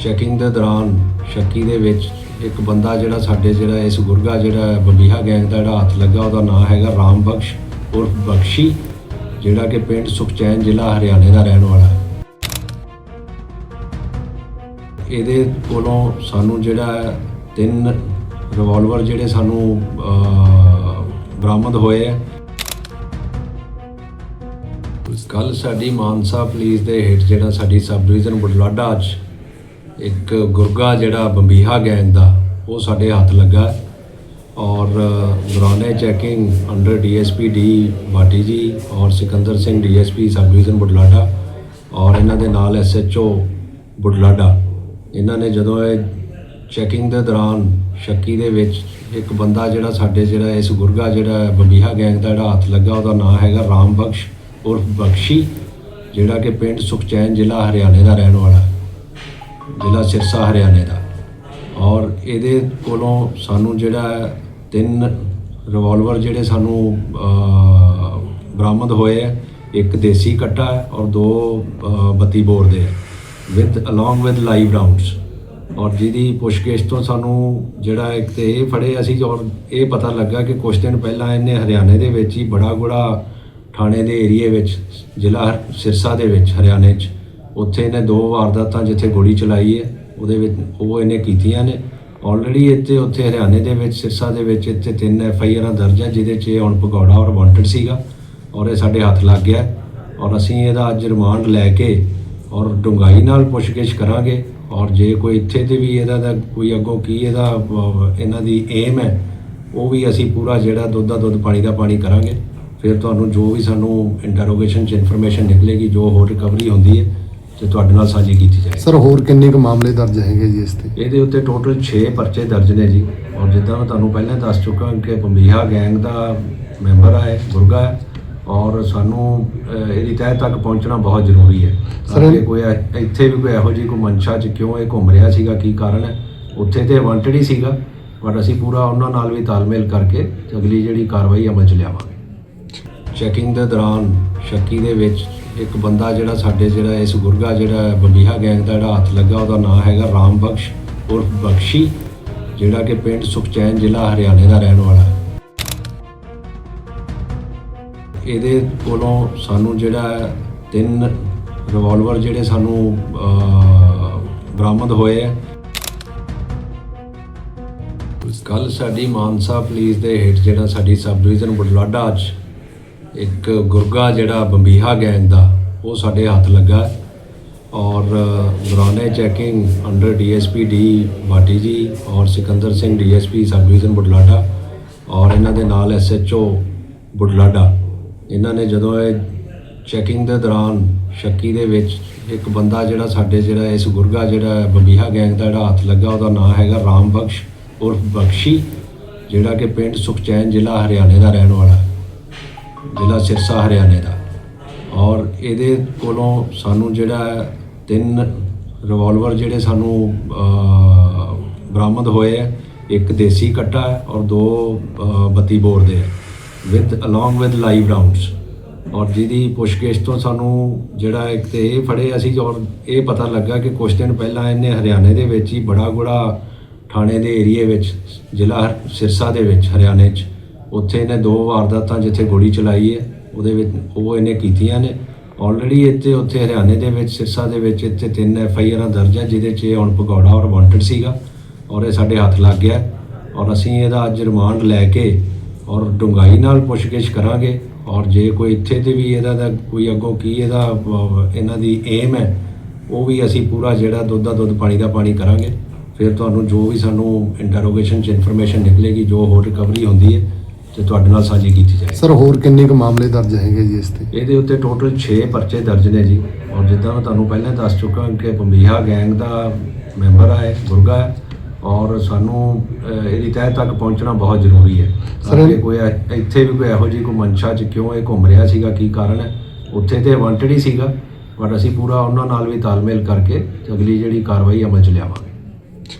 Checking ਦੇ ਦੌਰਾਨ ਸ਼ੱਕੀ ਦੇ ਵਿੱਚ ਇੱਕ ਬੰਦਾ ਜਿਹੜਾ ਸਾਡੇ ਜਿਹੜਾ ਇਸ ਗੁਰਗਾ ਜਿਹੜਾ ਬਬੀਹਾ ਗੈਂਗ ਦਾ ਜਿਹੜਾ ਹੱਥ ਲੱਗਾ, ਉਹਦਾ ਨਾਮ ਹੈਗਾ ਰਾਮ ਬਖਸ਼ ਉਰਫ ਬਖਸ਼ੀ, ਜਿਹੜਾ ਕਿ ਪਿੰਡ ਸੁਖਚੈਨ ਜ਼ਿਲ੍ਹਾ ਹਰਿਆਣੇ ਦਾ ਰਹਿਣ ਵਾਲਾ ਹੈ। ਇਹਦੇ ਕੋਲੋਂ ਸਾਨੂੰ ਜਿਹੜਾ ਤਿੰਨ ਰਿਵਾਲਵਰ ਜਿਹੜੇ ਸਾਨੂੰ ਬਰਾਮਦ ਹੋਏ ਹੈ ਕੱਲ ਸਾਡੀ ਮਾਨਸਾ ਪੁਲਿਸ ਦੇ ਹੇਠ ਜਿਹੜਾ ਸਾਡੀ ਸਬ ਡਿਵੀਜ਼ਨ ਬੁਢਲਾਡਾ 'ਚ ਇੱਕ ਗੁਰਗਾ ਜਿਹੜਾ ਬੰਬੀਹਾ ਗੈਂਗ ਦਾ, ਉਹ ਸਾਡੇ ਹੱਥ ਲੱਗਾ। ਔਰ ਦੌਰਾਨੇ checking under DSP D Bati ji ਔਰ Sikandar Singh DSP sub division Budhlada ਔਰ ਇਹਨਾਂ ਦੇ ਨਾਲ ਐਸਐਚਓ ਬੁਢਲਾਡਾ। ਇਹਨਾਂ ਨੇ ਜਦੋਂ ਇਹ ਚੈਕਿੰਗ ਦੇ ਦੌਰਾਨ ਸ਼ੱਕੀ ਦੇ ਵਿੱਚ ਇੱਕ ਬੰਦਾ ਜਿਹੜਾ ਸਾਡੇ ਜਿਹੜਾ ਇਸ ਗੁਰਗਾ ਜਿਹੜਾ ਬੰਬੀਹਾ ਗੈਂਗ ਦਾ ਜਿਹੜਾ ਹੱਥ ਲੱਗਾ, ਉਹਦਾ ਨਾਮ ਹੈਗਾ ਰਾਮ ਬਖਸ਼ ਉਰਫ ਬਖਸ਼ੀ, ਜਿਹੜਾ ਕਿ ਪਿੰਡ ਸੁਖਚੈਨ ਜ਼ਿਲ੍ਹਾ ਹਰਿਆਣੇ ਦਾ ਰਹਿਣ ਵਾਲਾ। ਜ਼ਿਲ੍ਹਾ ਸਿਰਸਾ ਹਰਿਆਣੇ ਦਾ। ਔਰ ਇਹਦੇ ਕੋਲੋਂ ਸਾਨੂੰ ਜਿਹੜਾ ਤਿੰਨ ਰਿਵਾਲਵਰ ਜਿਹੜੇ ਸਾਨੂੰ ਬਰਾਮਦ ਹੋਏ ਹੈ ਇੱਕ ਦੇਸੀ ਕੱਟਾ ਔਰ ਦੋ ਅਹ, 32 ਬੋਰ ਦੇ with along with live rounds ਔਰ ਜਿਹਦੀ ਪੁੱਛਗਿੱਛ ਤੋਂ ਸਾਨੂੰ ਜਿਹੜਾ ਇੱਕ ਤੇ ਇਹ ਫੜੇ ਅਸੀਂ ਔਰ ਇਹ ਪਤਾ ਲੱਗਾ ਕਿ ਕੁਝ ਦਿਨ ਪਹਿਲਾਂ ਇਹਨੇ ਹਰਿਆਣੇ ਦੇ ਵਿੱਚ ਹੀ ਬੜਾ ਗੁੜਾ ਥਾਣੇ ਦੇ ਏਰੀਏ ਵਿੱਚ ਜ਼ਿਲ੍ਹਾ ਹਰ- ਸਿਰਸਾ ਦੇ ਵਿੱਚ ਹਰਿਆਣੇ 'ਚ ਉੱਥੇ ਇਹਨੇ ਦੋ ਵਾਰਦਾਤਾਂ ਜਿੱਥੇ ਗੋਲੀ ਚਲਾਈ ਹੈ, ਉਹਦੇ ਵਿੱਚ ਉਹ ਇਹਨੇ ਕੀਤੀਆਂ ਨੇ। ਆਲਰੇਡੀ ਇੱਥੇ ਉੱਥੇ ਹਰਿਆਣੇ ਦੇ ਵਿੱਚ, ਸਿਰਸਾ ਦੇ ਵਿੱਚ ਇੱਥੇ ਤਿੰਨ ਐਫ ਆਈ ਆਰਾਂ ਦਰਜ ਹੈ, ਜਿਹਦੇ 'ਚ ਇਹ ਹੁਣ ਭਗੌੜਾ ਔਰ ਵਾਂਟਡ ਸੀਗਾ, ਔਰ ਇਹ ਸਾਡੇ ਹੱਥ ਲੱਗ ਗਿਆ ਔਰ ਅਸੀਂ ਇਹਦਾ ਅੱਜ ਰਿਮਾਂਡ ਲੈ ਕੇ ਔਰ ਡੂੰਘਾਈ ਨਾਲ ਪੁੱਛਗਿੱਛ ਕਰਾਂਗੇ, ਔਰ ਜੇ ਕੋਈ ਇੱਥੇ ਤੇ ਵੀ ਇਹਦਾ ਦਾ ਕੋਈ ਅੱਗੋਂ ਕੀ ਇਹਦਾ ਇਹਨਾਂ ਦੀ ਏਮ ਹੈ, ਉਹ ਵੀ ਅਸੀਂ ਪੂਰਾ ਜਿਹੜਾ ਦੁੱਧ ਦਾ ਦੁੱਧ ਪਾਣੀ ਦਾ ਪਾਣੀ ਕਰਾਂਗੇ। ਫਿਰ ਤੁਹਾਨੂੰ ਜੋ ਵੀ ਸਾਨੂੰ ਇੰਟਰੋਗੇਸ਼ਨ 'ਚ ਇਨਫੋਰਮੇਸ਼ਨ ਨਿਕਲੇਗੀ, ਜੋ ਹੋਰ ਰਿਕਵਰੀ ਹੁੰਦੀ ਹੈ ਤੇ ਤੁਹਾਡੇ ਨਾਲ ਸਾਂਝੀ ਕੀਤੀ ਜਾਏਗੀ। ਸਰ ਹੋਰ ਕਿੰਨੇ ਕੁ ਮਾਮਲੇ ਦਰਜ ਹੈਗੇ ਜੀ ਇਸ ਤੇ? ਇਹਦੇ ਉੱਤੇ ਟੋਟਲ 6 ਪਰਚੇ ਦਰਜ ਨੇ ਜੀ। ਔਰ ਜਿੱਦਾਂ ਮੈਂ ਤੁਹਾਨੂੰ ਪਹਿਲਾਂ ਦੱਸ ਚੁੱਕਾ ਕਿ ਬੰਬੀਹਾ ਗੈਂਗ ਦਾ ਮੈਂਬਰ ਹੈ ਗੁਰਗਾ ਹੈ। ਔਰ ਸਾਨੂੰ ਇਹਦੀ ਤਹਿ ਤੱਕ ਪਹੁੰਚਣਾ ਬਹੁਤ ਜ਼ਰੂਰੀ ਹੈ। ਕਿ ਕੋਈ ਇੱਥੇ ਵੀ ਕੋਈ ਇਹੋ ਜਿਹੀ ਕੋਈ ਮਨਸ਼ਾ 'ਚ ਕਿਉਂ ਇਹ ਘੁੰਮ ਰਿਹਾ ਸੀਗਾ ਕੀ ਕਾਰਨ ਹੈ? ਉੱਥੇ ਤੇ ਵਾਂਟਡ ਹੀ ਸੀਗਾ ਪਰ ਅਸੀਂ ਪੂਰਾ ਉਹਨਾਂ ਨਾਲ ਵੀ ਤਾਲਮੇਲ ਕਰਕੇ ਅਗਲੀ ਜਿਹੜੀ ਕਾਰਵਾਈ ਅਮਲ 'ਚ ਲਿਆਵਾਂਗੇ। ਚੈਕਿੰਗ ਦੇ ਦੌਰਾਨ ਸ਼ੱਕੀ ਦੇ ਵਿੱਚ ਇੱਕ ਬੰਦਾ ਜਿਹੜਾ ਸਾਡੇ ਜਿਹੜਾ ਇਸ ਗੁਰਗਾ ਜਿਹੜਾ ਬੰਬੀਹਾ ਗੈਂਗ ਦਾ ਜਿਹੜਾ ਹੱਥ ਲੱਗਾ, ਉਹਦਾ ਨਾਮ ਹੈਗਾ ਰਾਮ ਬਖਸ਼ ਉਰਫ ਬਖਸ਼ੀ, ਜਿਹੜਾ ਕਿ ਪਿੰਡ ਸੁਖਚੈਨ ਜ਼ਿਲ੍ਹਾ ਹਰਿਆਣੇ ਦਾ ਰਹਿਣ ਵਾਲਾ ਹੈ। ਇਹਦੇ ਕੋਲੋਂ ਸਾਨੂੰ ਜਿਹੜਾ ਤਿੰਨ ਰਿਵਾਲਵਰ ਜਿਹੜੇ ਸਾਨੂੰ ਬਰਾਮਦ ਹੋਏ ਹੈ ਕੱਲ ਸਾਡੀ ਮਾਨਸਾ ਪੁਲਿਸ ਦੇ ਹੇਠ ਜਿਹੜਾ ਸਾਡੀ ਸਬ ਡਿਵੀਜ਼ਨ ਬੁਢਲਾਡਾ 'ਚ ਇੱਕ ਗੁਰਗਾ ਜਿਹੜਾ ਬੰਬੀਹਾ ਗੈਂਗ ਦਾ, ਉਹ ਸਾਡੇ ਹੱਥ ਲੱਗਾ। ਔਰ ਦੌਰਾਨੇ checking under DSP D Bati ji ਔਰ Sikandar Singh DSP sub division Budhlada ਔਰ ਇਹਨਾਂ ਦੇ ਨਾਲ ਐਸਐਚਓ ਬੁਢਲਾਡਾ। ਇਹਨਾਂ ਨੇ ਜਦੋਂ ਇਹ ਚੈਕਿੰਗ ਦੇ ਦੌਰਾਨ ਸ਼ੱਕੀ ਦੇ ਵਿੱਚ ਇੱਕ ਬੰਦਾ ਜਿਹੜਾ ਸਾਡੇ ਜਿਹੜਾ ਇਸ ਗੁਰਗਾ ਜਿਹੜਾ ਬੰਬੀਹਾ ਗੈਂਗ ਦਾ ਜਿਹੜਾ ਹੱਥ ਲੱਗਾ, ਉਹਦਾ ਨਾਮ ਹੈਗਾ ਰਾਮ ਬਖਸ਼ ਉਰਫ ਬਖਸ਼ੀ, ਜਿਹੜਾ ਕਿ ਪਿੰਡ ਸੁਖਚੈਨ ਜ਼ਿਲ੍ਹਾ ਹਰਿਆਣੇ ਦਾ ਰਹਿਣ ਵਾਲਾ। ਹੈ ਜ਼ਿਲ੍ਹਾ ਸਿਰਸਾ ਹਰਿਆਣੇ ਦਾ। ਔਰ ਇਹਦੇ ਕੋਲੋਂ ਸਾਨੂੰ ਜਿਹੜਾ ਤਿੰਨ ਰਿਵਾਲਵਰ ਜਿਹੜੇ ਸਾਨੂੰ ਬਰਾਮਦ ਹੋਏ ਹੈ ਇੱਕ ਦੇਸੀ ਕੱਟਾ ਹੈ ਔਰ ਦੋ ਅਹ, 32 ਬੋਰ ਦੇ with along with live rounds ਔਰ ਜਿਹਦੀ ਪੁੱਛਗਿੱਛ ਤੋਂ ਸਾਨੂੰ ਜਿਹੜਾ ਇੱਕ ਤੇ ਇਹ ਫੜੇ ਅਸੀਂ ਔਰ ਇਹ ਪਤਾ ਲੱਗਾ ਕਿ ਕੁਝ ਦਿਨ ਪਹਿਲਾਂ ਇਹਨੇ ਹਰਿਆਣੇ ਦੇ ਵਿੱਚ ਹੀ ਬੜਾ ਗੁੜਾ ਥਾਣੇ ਦੇ ਏਰੀਏ ਵਿੱਚ ਜ਼ਿਲ੍ਹਾ ਹਰ- ਸਿਰਸਾ ਦੇ ਵਿੱਚ ਹਰਿਆਣੇ 'ਚ ਉੱਥੇ ਇਹਨੇ ਦੋ ਵਾਰਦਾਤਾਂ ਜਿੱਥੇ ਗੋਲੀ ਚਲਾਈ ਹੈ, ਉਹਦੇ ਵਿੱਚ ਉਹ ਇਹਨੇ ਕੀਤੀਆਂ ਨੇ। ਆਲਰੇਡੀ ਇੱਥੇ ਉੱਥੇ ਹਰਿਆਣੇ ਦੇ ਵਿੱਚ, ਸਿਰਸਾ ਦੇ ਵਿੱਚ ਇੱਥੇ ਤਿੰਨ ਐਫ ਆਈ ਆਰਾਂ ਦਰਜ ਹੈ ਜਿਹਦੇ 'ਚ ਇਹ ਹੁਣ ਭਗੌੜਾ ਔਰ ਵਾਂਟਡ ਸੀਗਾ, ਔਰ ਇਹ ਸਾਡੇ ਹੱਥ ਲੱਗ ਗਿਆ। ਔਰ ਅਸੀਂ ਇਹਦਾ ਅੱਜ ਰਿਮਾਂਡ ਲੈ ਕੇ ਔਰ ਡੂੰਘਾਈ ਨਾਲ ਪੁੱਛਗਿੱਛ ਕਰਾਂਗੇ। ਔਰ ਜੇ ਕੋਈ ਇੱਥੇ ਤੇ ਵੀ ਇਹਦਾ ਦਾ ਕੋਈ ਅੱਗੋਂ ਕੀ ਇਹਦਾ ਇਹਨਾਂ ਦੀ ਏਮ ਹੈ, ਉਹ ਵੀ ਅਸੀਂ ਪੂਰਾ ਜਿਹੜਾ ਦੁੱਧ ਦਾ ਦੁੱਧ, ਪਾਣੀ ਦਾ ਪਾਣੀ ਕਰਾਂਗੇ। ਫਿਰ ਤੁਹਾਨੂੰ ਜੋ ਵੀ ਸਾਨੂੰ ਇੰਟਰੋਗੇਸ਼ਨ 'ਚ ਇਨਫੋਰਮੇਸ਼ਨ ਨਿਕਲੇਗੀ, ਜੋ ਹੋਰ ਰਿਕਵਰੀ ਹੁੰਦੀ ਹੈ ਤੇ ਤੁਹਾਡੇ ਨਾਲ ਸਾਂਝੀ ਕੀਤੀ ਜਾਏਗੀ। ਸਰ ਹੋਰ ਕਿੰਨੇ ਕੁ ਮਾਮਲੇ ਦਰਜ ਹੈਗੇ ਜੀ ਇਸ ਤੇ? ਇਹਦੇ ਉੱਤੇ ਟੋਟਲ 6 ਪਰਚੇ ਦਰਜ ਨੇ ਜੀ। ਔਰ ਜਿੱਦਾਂ ਮੈਂ ਤੁਹਾਨੂੰ ਪਹਿਲਾਂ ਦੱਸ ਚੁੱਕਾ ਕਿ ਬੰਬੀਹਾ ਗੈਂਗ ਦਾ ਮੈਂਬਰ ਹੈ ਗੁਰਗਾ ਹੈ। ਔਰ ਸਾਨੂੰ ਇਹਦੀ ਤਹਿ ਤੱਕ ਪਹੁੰਚਣਾ ਬਹੁਤ ਜ਼ਰੂਰੀ ਹੈ। ਤਾਂ Sir, ਕਿ ਕੋਈ ਇੱਥੇ ਵੀ ਕੋਈ ਇਹੋ ਜਿਹੀ ਕੋਈ ਮਨਸ਼ਾ 'ਚ ਕਿਉਂ ਇਹ ਘੁੰਮ ਰਿਹਾ ਸੀਗਾ ਕੀ ਕਾਰਨ ਹੈ? ਉੱਥੇ ਤੇ ਵਾਂਟਡ ਹੀ ਸੀਗਾ ਪਰ ਅਸੀਂ ਪੂਰਾ ਉਹਨਾਂ ਨਾਲ ਵੀ ਤਾਲਮੇਲ ਕਰਕੇ ਅਗਲੀ ਜਿਹੜੀ ਕਾਰਵਾਈ ਅਮਲ 'ਚ ਲਿਆਵਾਂਗੇ।